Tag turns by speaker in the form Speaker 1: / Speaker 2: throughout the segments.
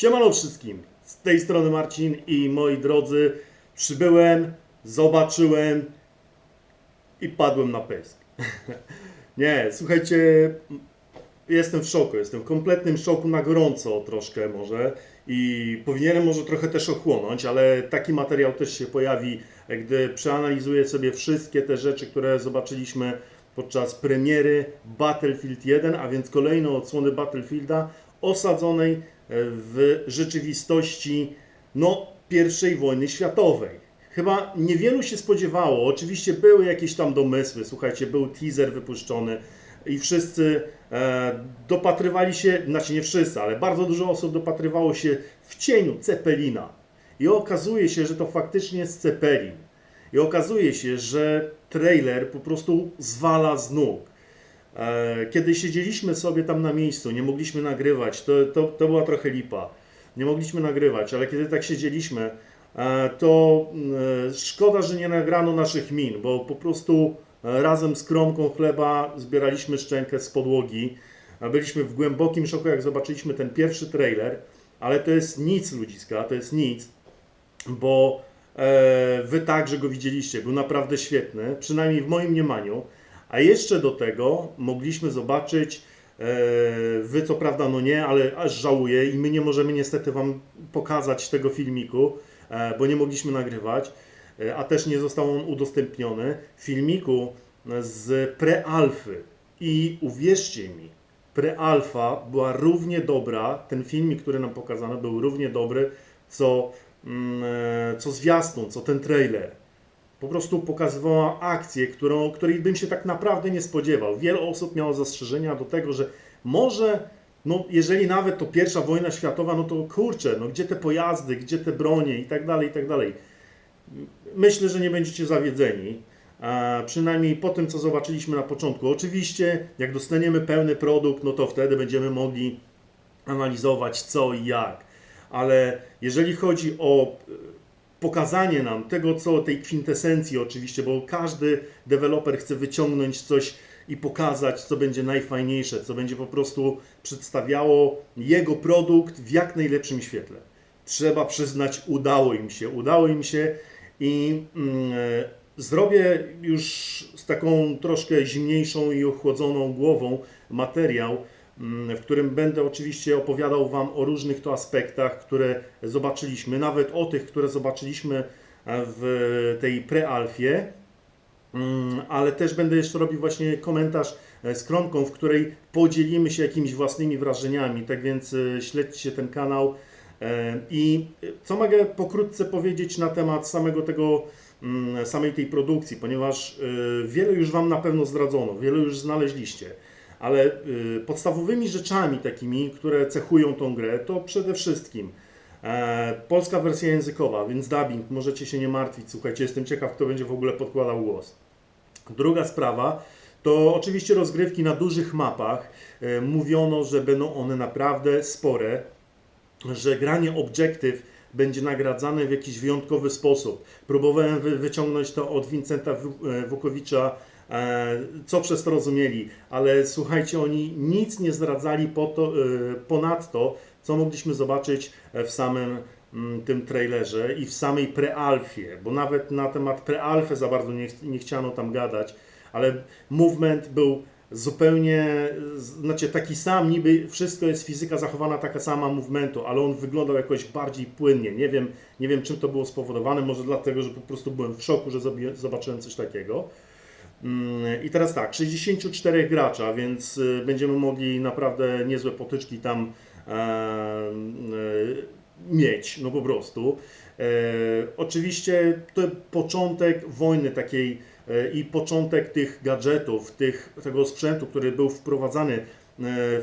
Speaker 1: Siemano wszystkim, z tej strony Marcin i moi drodzy, przybyłem, zobaczyłem i padłem na pysk. Nie, słuchajcie, jestem w szoku, jestem w kompletnym szoku na gorąco troszkę może i powinienem może trochę też ochłonąć, ale taki materiał też się pojawi, gdy przeanalizuję sobie wszystkie te rzeczy, które zobaczyliśmy podczas premiery Battlefield 1, a więc kolejne odsłony Battlefielda osadzonej w rzeczywistości no, I wojny światowej. Chyba niewielu się spodziewało. Oczywiście były jakieś tam domysły. Słuchajcie, był teaser wypuszczony i wszyscy e, dopatrywali się, znaczy nie wszyscy, ale bardzo dużo osób dopatrywało się w cieniu Cepelina. I okazuje się, że to faktycznie jest Cepelin. I okazuje się, że trailer po prostu zwala z nóg. E, Kiedy siedzieliśmy sobie tam na miejscu, nie mogliśmy nagrywać, to, to, to była trochę lipa. Nie mogliśmy nagrywać, ale kiedy tak siedzieliśmy, e, to e, szkoda, że nie nagrano naszych min, bo po prostu razem z kromką chleba zbieraliśmy szczękę z podłogi. Byliśmy w głębokim szoku, jak zobaczyliśmy ten pierwszy trailer, ale to jest nic ludziska, to jest nic, bo wy także go widzieliście, był naprawdę świetny, przynajmniej w moim mniemaniu. A jeszcze do tego mogliśmy zobaczyć, e, wy co prawda no nie, ale aż żałuję i my nie możemy niestety wam pokazać tego filmiku, e, bo nie mogliśmy nagrywać, e, a też nie został on udostępniony, filmiku z prealfy. I uwierzcie mi, prealfa była równie dobra, ten filmik, który nam pokazano, był równie dobry, co, mm, co zwiastun, co ten trailer po prostu pokazywała akcję, którą, której bym się tak naprawdę nie spodziewał. Wiele osób miało zastrzeżenia do tego, że może, no jeżeli nawet to pierwsza wojna światowa, no to kurczę, no gdzie te pojazdy, gdzie te bronie i tak dalej, i tak dalej. Myślę, że nie będziecie zawiedzeni. A przynajmniej po tym, co zobaczyliśmy na początku. Oczywiście, jak dostaniemy pełny produkt, no to wtedy będziemy mogli analizować co i jak. Ale jeżeli chodzi o pokazanie nam tego, co tej kwintesencji oczywiście, bo każdy deweloper chce wyciągnąć coś i pokazać, co będzie najfajniejsze, co będzie po prostu przedstawiało jego produkt w jak najlepszym świetle. Trzeba przyznać, udało im się, udało im się i mm, e, zrobię już z taką troszkę zimniejszą i ochłodzoną głową materiał, w którym będę oczywiście opowiadał Wam o różnych to aspektach, które zobaczyliśmy, nawet o tych, które zobaczyliśmy e, w tej prealfie, Mm, ale też będę jeszcze robił właśnie komentarz e, z Kromką, w której podzielimy się jakimiś własnymi wrażeniami, tak więc e, śledźcie ten kanał. I co mogę pokrótce powiedzieć na temat samego tego, mm, samej tej produkcji, ponieważ wiele już Wam na pewno zdradzono, wiele już znaleźliście, ale podstawowymi rzeczami takimi, które cechują tą grę, to przede wszystkim polska wersja językowa, więc dubbing, możecie się nie martwić, słuchajcie, jestem ciekaw, kto będzie w ogóle podkładał głos. Druga sprawa to oczywiście rozgrywki na dużych mapach. E, Mówiono, że będą one naprawdę spore, że granie Objective będzie nagradzane w jakiś wyjątkowy sposób. Próbowałem wy, wyciągnąć to od Vincenta e, Wukowicza, e, co przez to rozumieli, ale słuchajcie, oni nic nie zdradzali po to, e, ponadto, co mogliśmy zobaczyć e, w samym mm, tym trailerze i w samej prealfie, bo nawet na temat prealfy za bardzo nie, nie chciano tam gadać, ale movement był zupełnie, znaczy taki sam, niby wszystko jest fizyka zachowana taka sama movementu, ale on wyglądał jakoś bardziej płynnie. Nie wiem, nie wiem czym to było spowodowane, może dlatego, że po prostu byłem w szoku, że zobaczyłem coś takiego. Mm, I teraz tak, 64 gracza, więc y, będziemy mogli naprawdę niezłe potyczki tam e, e, mieć, no po prostu. E, oczywiście to początek wojny takiej i początek tych gadżetów, tych, tego sprzętu, który był wprowadzany.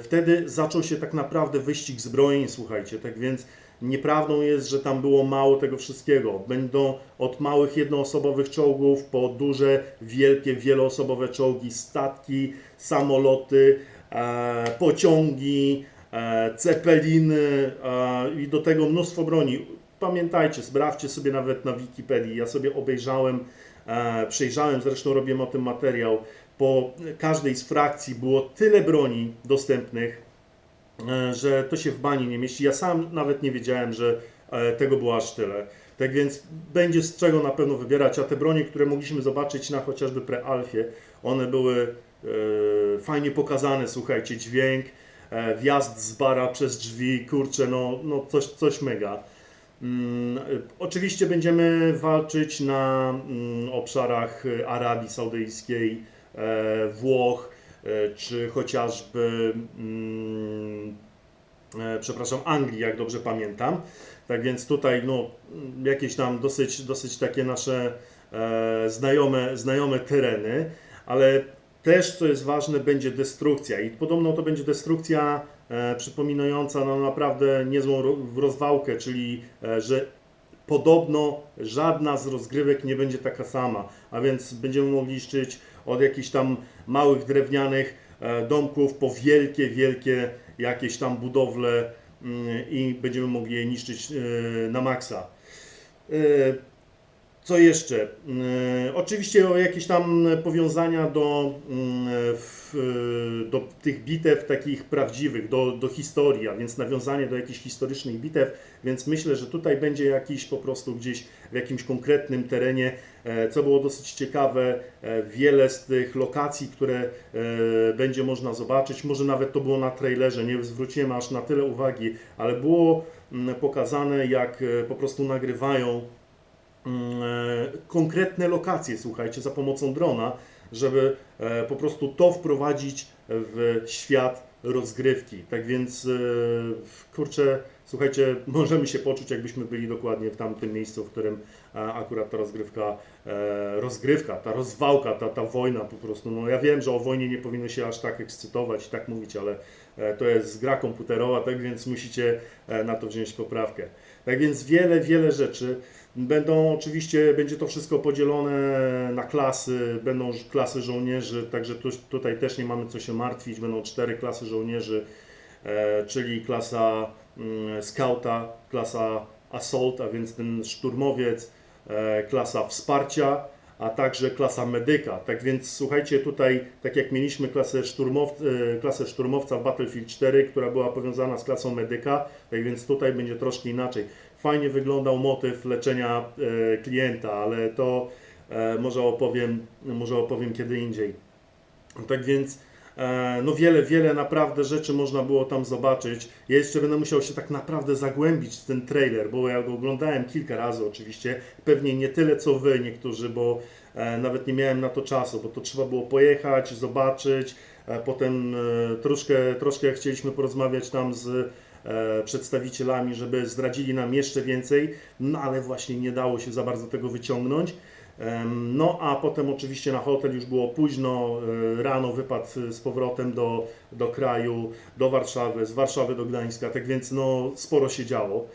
Speaker 1: Wtedy zaczął się tak naprawdę wyścig zbrojeń, słuchajcie, tak więc nieprawdą jest, że tam było mało tego wszystkiego. Będą od małych jednoosobowych czołgów po duże, wielkie, wieloosobowe czołgi, statki, samoloty, e, pociągi, e, cepeliny e, i do tego mnóstwo broni. Pamiętajcie, sprawdźcie sobie nawet na Wikipedii. Ja sobie obejrzałem, e, przejrzałem, zresztą robiłem o tym materiał. Po każdej z frakcji było tyle broni dostępnych, że to się w bani nie mieści. Ja sam nawet nie wiedziałem, że e, tego było aż tyle. Tak więc będzie z czego na pewno wybierać, a te bronie, które mogliśmy zobaczyć na chociażby prealfie, one były e, fajnie pokazane, słuchajcie, dźwięk, e, wjazd z bara przez drzwi, kurczę, no, no coś, coś mega. Mm, Oczywiście będziemy walczyć na mm, obszarach Arabii Saudyjskiej, e, Włoch, e, czy chociażby, mm, e, przepraszam, Anglii, jak dobrze pamiętam. Tak więc tutaj no, jakieś tam dosyć, dosyć takie nasze e, znajome, znajome tereny, ale też, co jest ważne, będzie destrukcja i podobno to będzie destrukcja e, przypominająca no, naprawdę niezłą ro- rozwałkę, czyli e, że podobno żadna z rozgrywek nie będzie taka sama, a więc będziemy mogli niszczyć od jakichś tam małych drewnianych e, domków po wielkie, wielkie jakieś tam budowle mm, i będziemy mogli je niszczyć e, na maksa. E, Co jeszcze? Oczywiście jakieś tam powiązania do, mm, w, do tych bitew takich prawdziwych, do, do historii, a więc nawiązanie do jakichś historycznych bitew, więc myślę, że tutaj będzie jakiś po prostu gdzieś w jakimś konkretnym terenie, e, co było dosyć ciekawe, e, wiele z tych lokacji, które e, będzie można zobaczyć, może nawet to było na trailerze, nie zwróciłem aż na tyle uwagi, ale było mm, pokazane jak e, po prostu nagrywają mm, e, konkretne lokacje, słuchajcie, za pomocą drona, żeby e, po prostu to wprowadzić w świat rozgrywki. Tak więc, e, kurczę, słuchajcie, możemy się poczuć, jakbyśmy byli dokładnie w tamtym miejscu, w którym e, akurat ta rozgrywka, rozgrywka, ta rozwałka, ta, ta wojna po prostu, no ja wiem, że o wojnie nie powinno się aż tak ekscytować i tak mówić, ale to jest gra komputerowa, tak więc musicie na to wziąć poprawkę. Tak więc wiele, wiele rzeczy. Będą oczywiście, będzie to wszystko podzielone na klasy, będą klasy żołnierzy, także tu, tutaj też nie mamy co się martwić. Będą cztery klasy żołnierzy, e, czyli klasa mm, skauta, klasa assault, a więc ten szturmowiec, e, klasa wsparcia, a także klasa medyka. Tak więc słuchajcie, tutaj, tak jak mieliśmy klasę, szturmow, e, klasę szturmowca w Battlefield 4, która była powiązana z klasą medyka, tak więc tutaj będzie troszkę inaczej. Fajnie wyglądał motyw leczenia e, klienta, ale to e, może opowiem, może opowiem kiedy indziej. Tak więc e, no wiele, wiele naprawdę rzeczy można było tam zobaczyć. Ja jeszcze będę musiał się tak naprawdę zagłębić w ten trailer, bo ja go oglądałem kilka razy oczywiście. Pewnie nie tyle co wy niektórzy, bo nawet nie miałem na to czasu, bo to trzeba było pojechać, zobaczyć. Potem troszkę, troszkę chcieliśmy porozmawiać tam z przedstawicielami, żeby zdradzili nam jeszcze więcej, no ale właśnie nie dało się za bardzo tego wyciągnąć. No a potem oczywiście na hotel już było późno, e, rano wypadł z powrotem do, do kraju, do Warszawy, z Warszawy do Gdańska, tak więc no sporo się działo.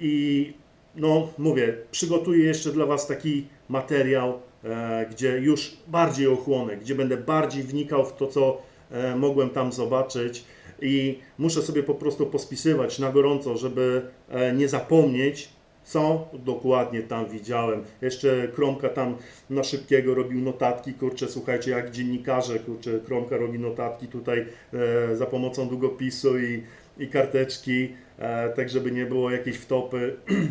Speaker 1: I no mówię, przygotuję jeszcze dla Was taki materiał, e, gdzie już bardziej ochłonę, gdzie będę bardziej wnikał w to, co e, mogłem tam zobaczyć i muszę sobie po prostu pospisywać na gorąco, żeby e, nie zapomnieć, co dokładnie tam widziałem. Jeszcze Kromka tam na szybkiego robił notatki, kurczę, słuchajcie, jak dziennikarze, kurczę, Kromka robi notatki tutaj e, za pomocą długopisu i, i karteczki, e, tak żeby nie było jakiejś wtopy.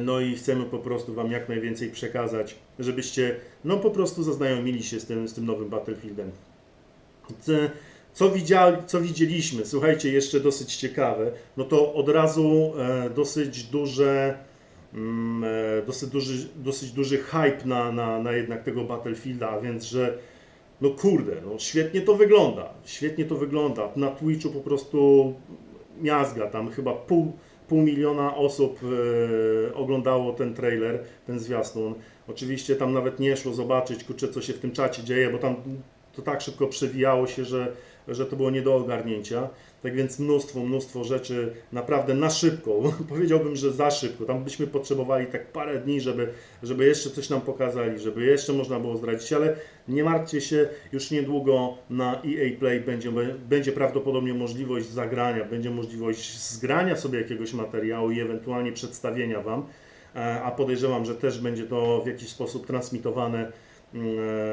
Speaker 1: No i chcemy po prostu Wam jak najwięcej przekazać, żebyście no po prostu zaznajomili się z tym, z tym nowym Battlefieldem. Co, co widzieliśmy? Słuchajcie, jeszcze dosyć ciekawe. No to od razu e, dosyć duże, mm, e, dosyć duży, dosyć duży hype na, na, na jednak tego Battlefielda, a więc że no kurde, no świetnie to wygląda. Świetnie to wygląda. Na Twitchu po prostu miazga, tam chyba pół, pół miliona osób e, oglądało ten trailer, ten zwiastun. Oczywiście tam nawet nie szło zobaczyć, kurczę, co się w tym czacie dzieje, bo tam to tak szybko przewijało się, że, że to było nie do ogarnięcia. Tak więc mnóstwo, mnóstwo rzeczy naprawdę na szybko, powiedziałbym, że za szybko. Tam byśmy potrzebowali tak parę dni, żeby, żeby jeszcze coś nam pokazali, żeby jeszcze można było zdradzić, ale nie martwcie się, już niedługo na EA Play będzie, będzie prawdopodobnie możliwość zagrania, będzie możliwość zgrania sobie jakiegoś materiału i ewentualnie przedstawienia Wam, E, a podejrzewam, że też będzie to w jakiś sposób transmitowane mm,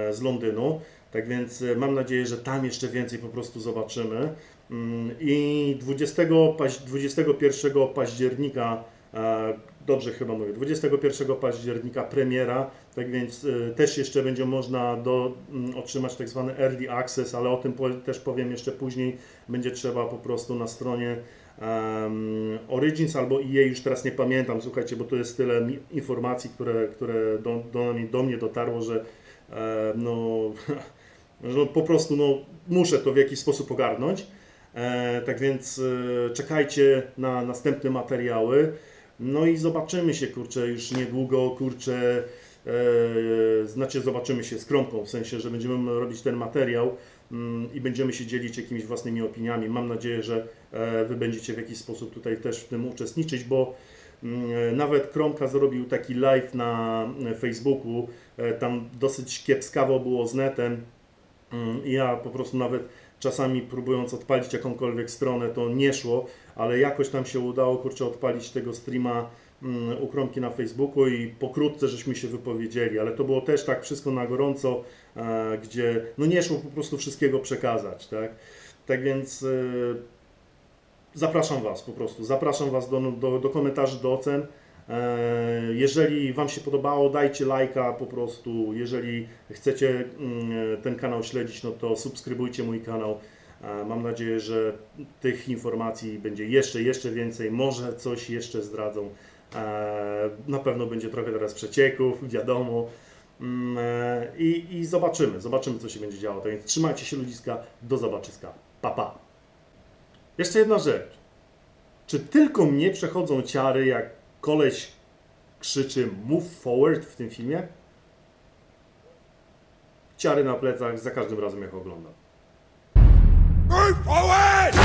Speaker 1: e, z Londynu. Tak więc e, mam nadzieję, że tam jeszcze więcej po prostu zobaczymy. Mm, I 20, paź- 21 października, e, dobrze chyba mówię, 21 października premiera, tak więc e, też jeszcze będzie można do, mm, otrzymać tak zwany early access, ale o tym też powiem jeszcze później. Będzie trzeba po prostu na stronie em, Origins albo EA, już teraz nie pamiętam, słuchajcie, bo to jest tyle informacji, które, które do, do, do mnie dotarło, że no, że po prostu no, muszę to w jakiś sposób ogarnąć. E, tak więc e, czekajcie na następne materiały. No i zobaczymy się, kurczę, już niedługo, kurczę, e, znaczy zobaczymy się z Kromką, w sensie, że będziemy robić ten materiał mm, i będziemy się dzielić jakimiś własnymi opiniami. Mam nadzieję, że e, Wy będziecie w jakiś sposób tutaj też w tym uczestniczyć, bo mm, nawet Kromka zrobił taki live na e, Facebooku, e, tam dosyć kiepskawo było z netem ja po prostu nawet czasami próbując odpalić jakąkolwiek stronę, to nie szło, ale jakoś tam się udało, kurczę, odpalić tego streama mm, u Kromki na Facebooku i pokrótce żeśmy się wypowiedzieli, ale to było też tak wszystko na gorąco, e, gdzie no nie szło po prostu wszystkiego przekazać, tak? Tak więc e, zapraszam Was po prostu, zapraszam Was do, do, do komentarzy, do ocen. E, Jeżeli Wam się podobało, dajcie lajka po prostu. Jeżeli chcecie mm, ten kanał śledzić, no to subskrybujcie mój kanał. E, Mam nadzieję, że tych informacji będzie jeszcze, jeszcze więcej. Może coś jeszcze zdradzą. E, Na pewno będzie trochę teraz przecieków, wiadomo. Mm, I, I zobaczymy, zobaczymy co się będzie działo. Tak więc trzymajcie się ludziska, do zobaczyska. Pa, pa. Jeszcze jedna rzecz. Czy tylko mnie przechodzą ciary, jak koleś krzyczy move forward w tym filmie, ciary na plecach za każdym razem jak oglądam. Move forward!